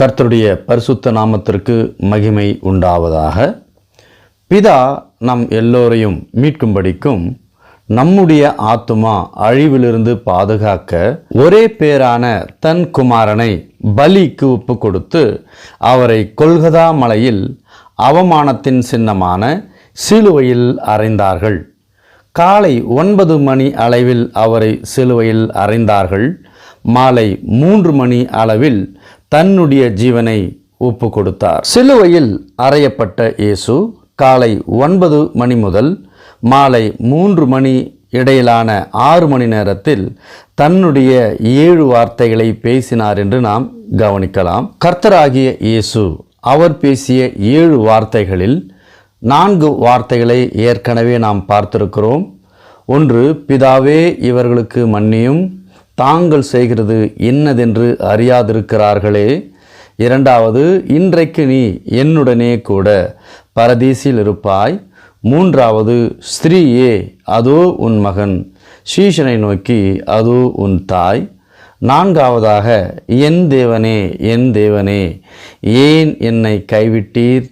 கர்த்தருடைய பரிசுத்த நாமத்திற்கு மகிமை உண்டாவதாக. பிதா நம் எல்லோரையும் மீட்கும்படிக்கும் நம்முடைய ஆத்துமா அழிவிலிருந்து பாதுகாக்க ஒரே பேரான தன் குமாரனை பலிக்கு ஒப்பு கொடுத்து அவரை கொல்கதா மலையில் அவமானத்தின் சின்னமான சிலுவையில் அறைந்தார்கள். காலை ஒன்பது மணி அளவில் அவரை சிலுவையில் அறைந்தார்கள். மாலை மூன்று மணி அளவில் தன்னுடைய ஜீவனை ஒப்பு கொடுத்தார் சிலுவையில் அறையப்பட்ட இயேசு காலை ஒன்பது மணி முதல் மாலை மூன்று மணி இடையிலான ஆறு மணி நேரத்தில் தன்னுடைய ஏழு வார்த்தைகளை பேசினார் என்று நாம் கவனிக்கலாம். கர்த்தராகிய இயேசு அவர் பேசிய ஏழு வார்த்தைகளில் நான்கு வார்த்தைகளை ஏற்கனவே நாம் பார்த்திருக்கிறோம். ஒன்று பிதாவே இவர்களுக்கு மன்னியும். தாங்கள் செய்கிறது இன்னதென்று அறியாதிருக்கிறார்களே. இரண்டாவது இன்றைக்கு நீ என்னுடனே கூட பரதீசில் இருப்பாய். மூன்றாவது ஸ்திரீயே அதோ உன் மகன். சீஷனை நோக்கி அதோ உன் தாய். நான்காவதாக என் தேவனே என் தேவனே ஏன் என்னை கைவிட்டீர்?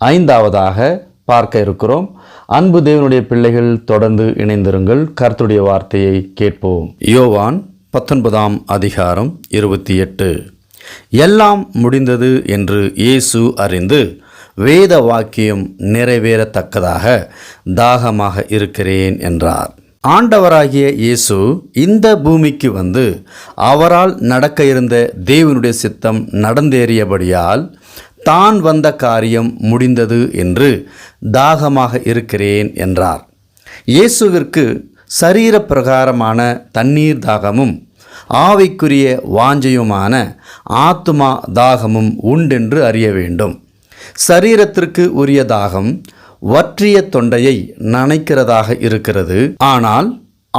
ஐந்தாவதாக பார்க்க இருக்கிறோம். அன்பு தேவனுடைய பிள்ளைகள் தொடர்ந்து இணைந்திருங்கள். கர்த்துடைய வார்த்தையை கேட்போம். யோவான் பத்தொன்பதாம் அதிகாரம் இருபத்தி எட்டு. எல்லாம் முடிந்தது என்று இயேசு அறிந்து வேத வாக்கியம் நிறைவேறத்தக்கதாக தாகமாக இருக்கிறேன் என்றார். ஆண்டவராகிய இயேசு இந்த பூமிக்கு வந்து அவரால் நடக்க இருந்த தேவனுடைய சித்தம் நடந்தேறியபடியால் தான் வந்த காரியம் முடிந்தது என்று தாகமாக இருக்கிறேன் என்றார். இயேசுவிற்கு சரீர பிரகாரமான தண்ணீர் தாகமும் ஆவிக்குரிய வாஞ்சையுமான ஆத்துமா தாகமும் உண்டென்று அறிய வேண்டும். சரீரத்திற்கு உரிய தாகம் வற்றிய தொண்டையை நனைக்கிறதாக இருக்கிறது. ஆனால்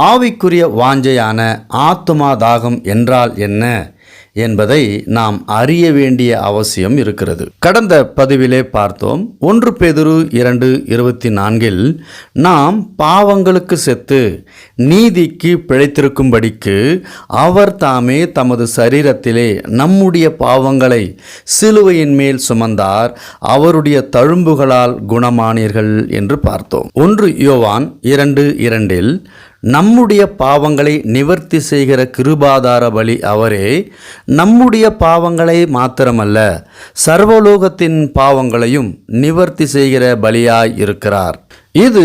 ஆவிக்குரிய வாஞ்சையான ஆத்துமா தாகம் என்றால் என்ன? என்பதை நாம் அறிய வேண்டிய அவசியம் இருக்கிறது. கடந்த பதிவிலே பார்த்தோம் ஒன்று பேதுரு இரண்டு இருபத்தி நான்கில் நாம் பாவங்களுக்கு செத்து நீதிக்கு பிழைத்திருக்கும்படிக்கு அவர் தாமே தமது சரீரத்திலே நம்முடைய பாவங்களை சிலுவையின் மேல் சுமந்தார் அவருடைய தழும்புகளால் குணமானீர்கள் என்று பார்த்தோம். ஒன்று யோவான் இரண்டு இரண்டில் நம்முடைய பாவங்களை நிவர்த்தி செய்கிற கிருபாதார பலி அவரே. நம்முடைய பாவங்களை மாத்திரமல்ல சர்வலோகத்தின் பாவங்களையும் நிவர்த்தி செய்கிற பலியாய் இருக்கிறார். இது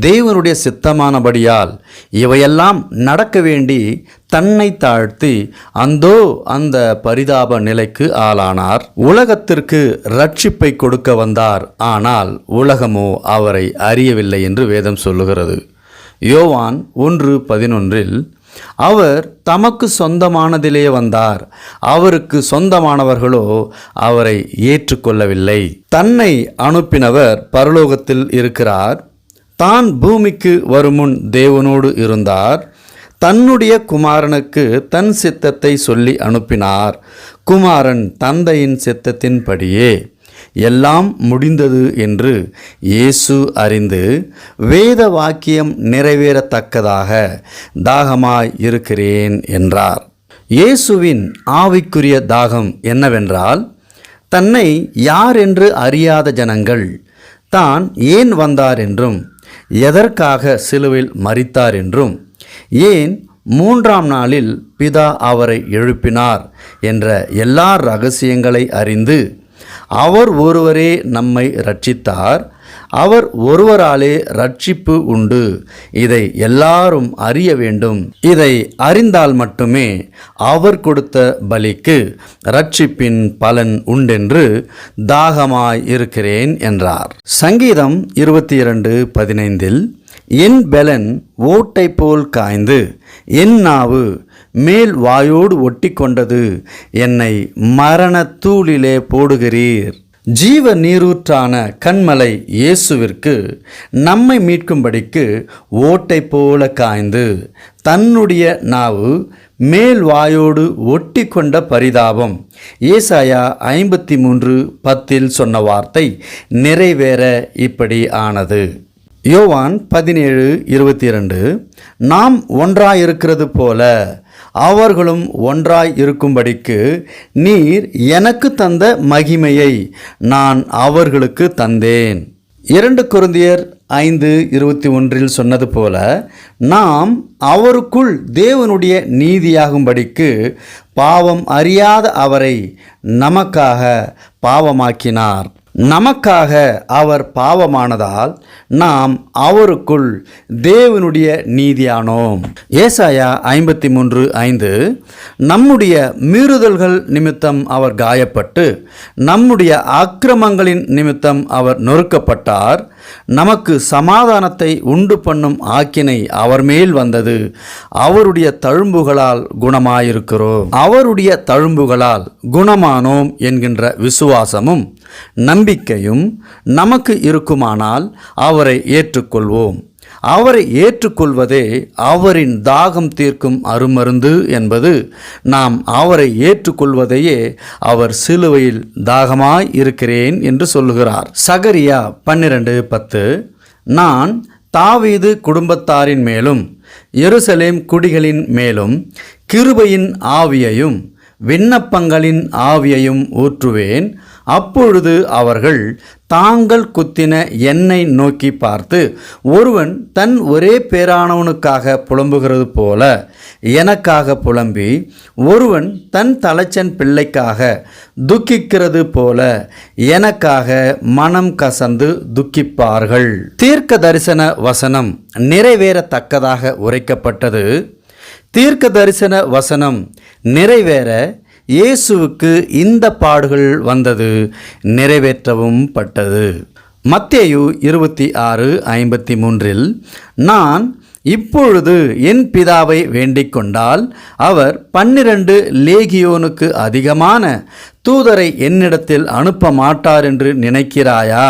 தேவனுடைய சித்தமானபடியால் இவையெல்லாம் நடக்க வேண்டி தன்னை தாழ்த்தி அந்தோ அந்த பரிதாப நிலைக்கு ஆளானார். உலகத்திற்கு ரட்சிப்பை கொடுக்க வந்தார். ஆனால் உலகமோ அவரை அறியவில்லை என்று வேதம் சொல்லுகிறது. யோவான் ஒன்று பதினொன்றில் அவர் தமக்கு சொந்தமானதிலே வந்தார். அவருக்கு சொந்தமானவர்களோ அவரை ஏற்றுக்கொள்ளவில்லை. தன்னை அனுப்பினவர் பரலோகத்தில் இருக்கிறார். தான் பூமிக்கு வருமுன் தேவனோடு இருந்தார். தன்னுடைய குமாரனுக்கு தன் சித்தத்தை சொல்லி அனுப்பினார். குமாரன் தந்தையின் சித்தத்தின்படியே. எல்லாம் முடிந்தது என்று இயேசு அறிந்து வேத வாக்கியம் நிறைவேறத்தக்கதாக தாகமாய் இருக்கிறேன் என்றார். இயேசுவின் ஆவிக்குரிய தாகம் என்னவென்றால் தன்னை யார் என்று அறியாத ஜனங்கள் தான் ஏன் வந்தார் என்றும் எதற்காக சிலுவில் மறித்தார் என்றும் ஏன் மூன்றாம் நாளில் பிதா அவரை எழுப்பினார் என்ற எல்லா ரகசியங்களை அறிந்து அவர் ஒருவரே நம்மை ரட்சித்தார் அவர் ஒருவராலே ரட்சிப்பு உண்டு. இதை எல்லாரும் அறிய வேண்டும். இதை அறிந்தால் மட்டுமே அவர் கொடுத்த பலிக்கு ரட்சிப்பின் பலன் உண்டென்று தாகமாய் இருக்கிறேன் என்றார். சங்கீதம் இருபத்தி இரண்டு பதினைந்தில் என் பெலன் ஓட்டை போல் காய்ந்து என் நாவு மேல் வாயோடு ஒட்டி கொண்டது என்னை மரணத்தூளிலே போடுகிறீர். ஜீவ நீரூற்றான கண்மலை இயேசுவிற்கு நம்மை மீட்கும்படிக்கு ஓட்டை போல காய்ந்து தன்னுடைய நாவு மேல் வாயோடு ஒட்டி கொண்ட பரிதாபம். ஏசாயா ஐம்பத்தி மூன்று பத்தில் சொன்ன வார்த்தை நிறைவேற இப்படி ஆனது. யோவான் பதினேழு இருபத்தி இரண்டு நாம் ஒன்றாயிருக்கிறது போல அவர்களும் ஒன்றாய் இருக்கும்படிக்கு நீர் எனக்கு தந்த மகிமையை நான் அவர்களுக்கு தந்தேன். இரண்டு குருந்தியர் ஐந்து இருபத்தி ஒன்றில் சொன்னது போல நாம் அவருக்குள் தேவனுடைய நீதியாகும்படிக்கு பாவம் அறியாத அவரை நமக்காக பாவமாக்கினார். நமக்காக அவர் பாவமானதால் நாம் அவருக்குள் தேவனுடைய நீதியானோம். ஏசாயா ஐம்பத்தி மூன்று ஐந்து நம்முடைய மீறுதல்கள் நிமித்தம் அவர் காயப்பட்டு நம்முடைய அக்கிரமங்களின் நிமித்தம் அவர் நொறுக்கப்பட்டார். நமக்கு சமாதானத்தை உண்டு பண்ணும் ஆக்கினை அவர் மேல் வந்தது. அவருடைய தழும்புகளால் குணமாயிருக்கிறோம். அவருடைய தழும்புகளால் குணமானோம் என்கின்ற விசுவாசமும் நம்பிக்கையும் நமக்கு இருக்குமானால் அவரை ஏற்றுக்கொள்வோம். அவரை ஏற்றுக்கொள்வதே அவரின் தாகம் தீர்க்கும் அருமருந்து என்பது நாம் அவரை ஏற்றுக்கொள்வதையே அவர் சிலுவையில் தாகமாய் இருக்கிறேன் என்று சொல்லுகிறார். சகரியா பன்னிரண்டு பத்து. நான் தாவீது குடும்பத்தாரின் மேலும் எருசலேம் குடிகளின் மேலும் கிருபையின் ஆவியையும் விண்ணப்பங்களின் ஆவியையும் ஊற்றுவேன். அப்பொழுது அவர்கள் தாங்கள் குத்தின என்னை நோக்கி பார்த்து ஒருவன் தன் ஒரே பேரானவனுக்காக புலம்புகிறது போல எனக்காக புலம்பி ஒருவன் தன் தலைச்சன் பிள்ளைக்காக துக்கிக்கிறது போல எனக்காக மனம் கசந்து துக்கிப்பார்கள். தீர்க்க தரிசன வசனம் நிறைவேறத்தக்கதாக உரைக்கப்பட்டது. தீர்க்க தரிசன வசனம் நிறைவேற இயேசுவுக்கு இந்த பாடுகள் வந்தது நிறைவேற்றவும் பட்டது. மத்தேயு இருபத்தி ஆறு ஐம்பத்தி மூன்றில் நான் இப்பொழுது என் பிதாவை வேண்டிக் கொண்டால் அவர் பன்னிரண்டு லேகியோனுக்கு அதிகமான தூதரை என்னிடத்தில் அனுப்ப மாட்டார் என்று நினைக்கிறாயா?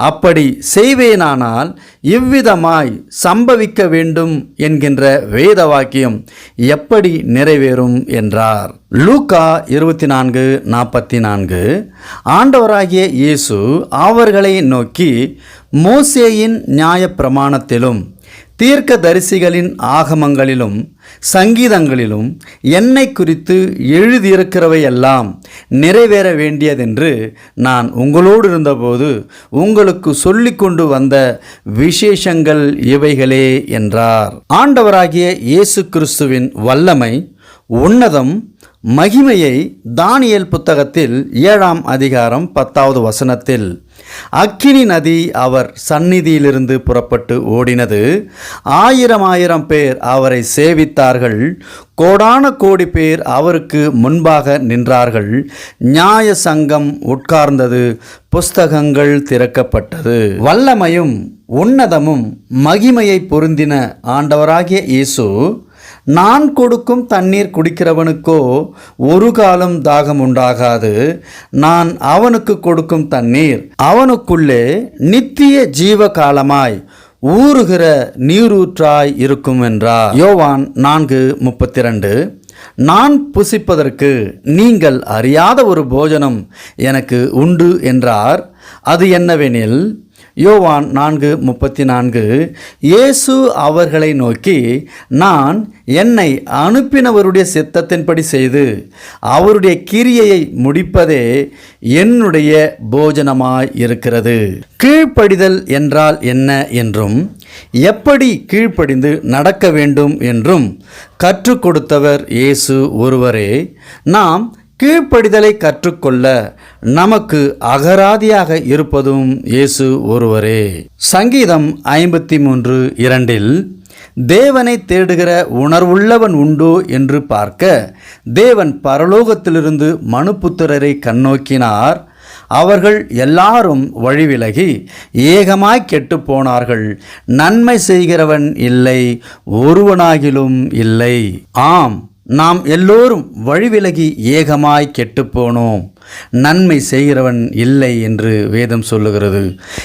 அப்படி செய்வேனானால் இவ்விதமாய் சம்பவிக்க வேண்டும் என்கின்ற வேத வாக்கியம் எப்படி நிறைவேறும் என்றார். லூக்கா இருபத்தி நான்கு நாற்பத்தி நான்கு ஆண்டவராகிய இயேசு அவர்களை நோக்கி மோசேயின் நியாய பிரமாணத்திலும் தீர்க்க தரிசிகளின் ஆகமங்களிலும் சங்கீதங்களிலும் என்னை குறித்து எழுதியிருக்கிறவையெல்லாம் நிறைவேற வேண்டியதென்று நான் உங்களோடு இருந்தபோது உங்களுக்கு சொல்லிக் கொண்டு வந்த விசேஷங்கள் இவைகளே என்றார். ஆண்டவராகிய இயேசு கிறிஸ்துவின் வல்லமை உன்னதம் மகிமையை தானியல் புத்தகத்தில் ஏழாம் அதிகாரம் பத்தாவது வசனத்தில் அக்கினி நதி அவர் சந்நிதியிலிருந்து புறப்பட்டு ஓடினது. ஆயிரம் ஆயிரம் பேர் அவரை சேவித்தார்கள். கோடான கோடி பேர் அவருக்கு முன்பாக நின்றார்கள். நியாய சங்கம் உட்கார்ந்தது. புஸ்தகங்கள் திறக்கப்பட்டது. வல்லமையும் உன்னதமும் மகிமையை பொருந்தின ஆண்டவராகிய இயேசு நான் கொடுக்கும் தண்ணீர் குடிக்கிறவனுக்கோ ஒரு காலம் தாகம் உண்டாகாது. நான் அவனுக்கு கொடுக்கும் தண்ணீர் அவனுக்குள்ளே நித்திய ஜீவ காலமாய் ஊறுகிற நீரூற்றாய் இருக்கும் என்றார். யோவான் நான்கு முப்பத்தி ரெண்டு நான் புசிப்பதற்கு நீங்கள் அறியாத ஒரு போஜனம் எனக்கு உண்டு என்றார். அது என்னவெனில் யோவான் நான்கு முப்பத்தி நான்கு. இயேசு அவர்களை நோக்கி நான் என்னை அனுப்பினவருடைய சித்தத்தின்படி செய்து அவருடைய கிரியையை முடிப்பதே என்னுடைய போஜனமாய் இருக்கிறது. கீழ்ப்படிதல் என்றால் என்ன என்றும் எப்படி கீழ்ப்படிந்து நடக்க வேண்டும் என்றும் கற்றுக் கொடுத்தவர் இயேசு ஒருவரே. நாம் கீழ்ப்படிதலை கற்றுக்கொள்ள நமக்கு அகராதியாக இருப்பதும் இயேசு ஒருவரே. சங்கீதம் ஐம்பத்தி மூன்று இரண்டில் தேவனை தேடுகிற உணர்வுள்ளவன் உண்டோ என்று பார்க்க தேவன் பரலோகத்திலிருந்து மனுப்புத்திரரை கண்ணோக்கினார். அவர்கள் எல்லாரும் வழிவிலகி ஏகமாய் கெட்டுப்போனார்கள் நன்மை செய்கிறவன் இல்லை ஒருவனாகிலும் இல்லை. ஆம் நாம் எல்லோரும் வழிவிலகி ஏகமாய் கெட்டுப்போனோம். நன்மை செய்கிறவன் இல்லை என்று வேதம் சொல்லுகிறது.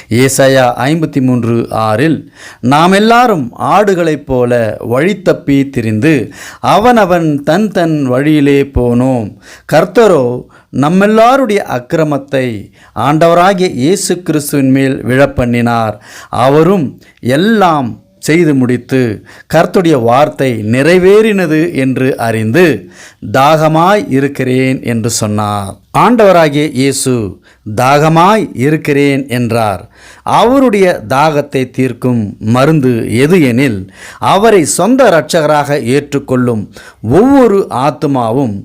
ஏசாயா ஐம்பத்தி மூன்று ஆறில் நாம் எல்லாரும் ஆடுகளைப் போல வழி தப்பி திரிந்து அவனவன் தன் தன் வழியிலே போனோம். கர்த்தரோ நம்மெல்லாருடைய அக்கிரமத்தை ஆண்டவராகிய இயேசு கிறிஸ்துவின் மேல் விழப்பண்ணினார். அவரும் எல்லாம் செய்து முடித்து கர்த்துடைய வார்த்தை நிறைவேறினது என்று அறிந்து தாகமாய் இருக்கிறேன் என்று சொன்னார். ஆண்டவராகிய இயேசு தாகமாய் இருக்கிறேன் என்றார். அவருடைய தாகத்தை தீர்க்கும் மருந்து எது எனில் அவரை சொந்த இரட்சகராக ஏற்றுக்கொள்ளும் ஒவ்வொரு ஆத்மாவும்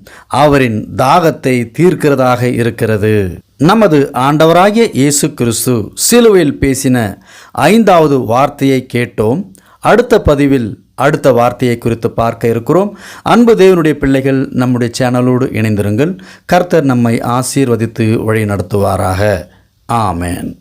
அவரின் தாகத்தை தீர்க்கிறதாக இருக்கிறது. நமது ஆண்டவராகிய இயேசு கிறிஸ்து சிலுவையில் பேசின ஐந்தாவது வார்த்தையை கேட்டோம். அடுத்த பதிவில் அடுத்த வார்த்தையை குறித்து பார்க்க இருக்கிறோம். அன்பு தேவனுடைய பிள்ளைகள் நம்முடைய சேனலோடு இணைந்திருங்கள். கர்த்தர் நம்மை ஆசீர்வதித்து வழி நடத்துவாராக ஆமேன்.